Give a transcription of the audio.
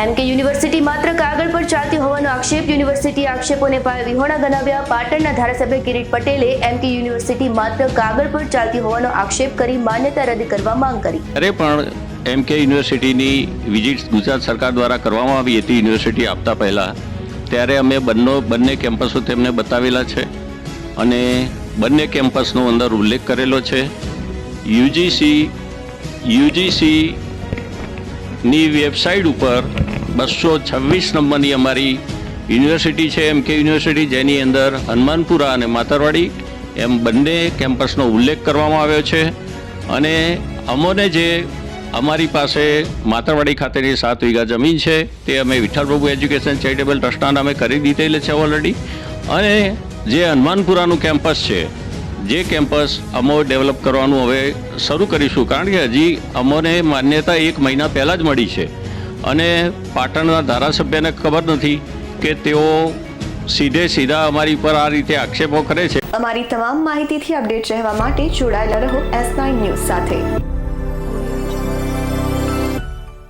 એમ કે યુનિવર્સિટી માત્ર કાગળ પર ચાલતી હોવાનો આક્ષેપ યુનિવર્સિટી આક્ષેપોને પાય વિહોણા ગણાવ્યા. પાટણના ધારાસભ્ય કિરીટ પટેલે એમ કે યુનિવર્સિટી માત્ર કાગળ પર ચાલતી હોવાનો આક્ષેપ કરી માન્યતા રદ કરવા માંગ કરી. અરે, પણ એમ કે યુનિવર્સિટીની વિઝિટ ગુજરાત સરકાર દ્વારા કરવામાં આવી હતી, યુનિવર્સિટી આપતા પહેલાં, ત્યારે અમે બંને બંને કેમ્પસો તેમને બતાવેલા છે અને બંને કેમ્પસનો અંદર ઉલ્લેખ કરેલો છે. યુજીસી, યુજીસીની વેબસાઇટ ઉપર બસો છવ્વીસ નંબરની અમારી યુનિવર્સિટી છે એમ કે યુનિવર્સિટી, જેની અંદર હનુમાનપુરા અને માતરવાડી એમ બંને કેમ્પસનો ઉલ્લેખ કરવામાં આવ્યો છે. અને અમોને જે અમારી પાસે માતરવાડી ખાતેની સાત વીઘા જમીન છે, તે અમે વિઠ્ઠલ પ્રભુ એજ્યુકેશન ચેરિટેબલ ટ્રસ્ટના નામે કરી દીધેલી છે ઓલરેડી અને જે હનુમાનપુરાનું કેમ્પસ છે, જે કેમ્પસ અમો ડેવલપ કરવાનું હવે શરૂ કરીશું. કારણ કે હજી અમોને માન્યતા એક મહિના પહેલાં જ મળી છે. અને પાટણના ધારાસભ્યને ખબર નથી કે તેઓ સીધે સીધા અમારી પર આ રીતે આક્ષેપો કરે છે. અમારી તમામ માહિતીથી અપડેટ રહેવા માટે જોડાયેલા રહો એસ નાઇન ન્યૂઝ સાથે.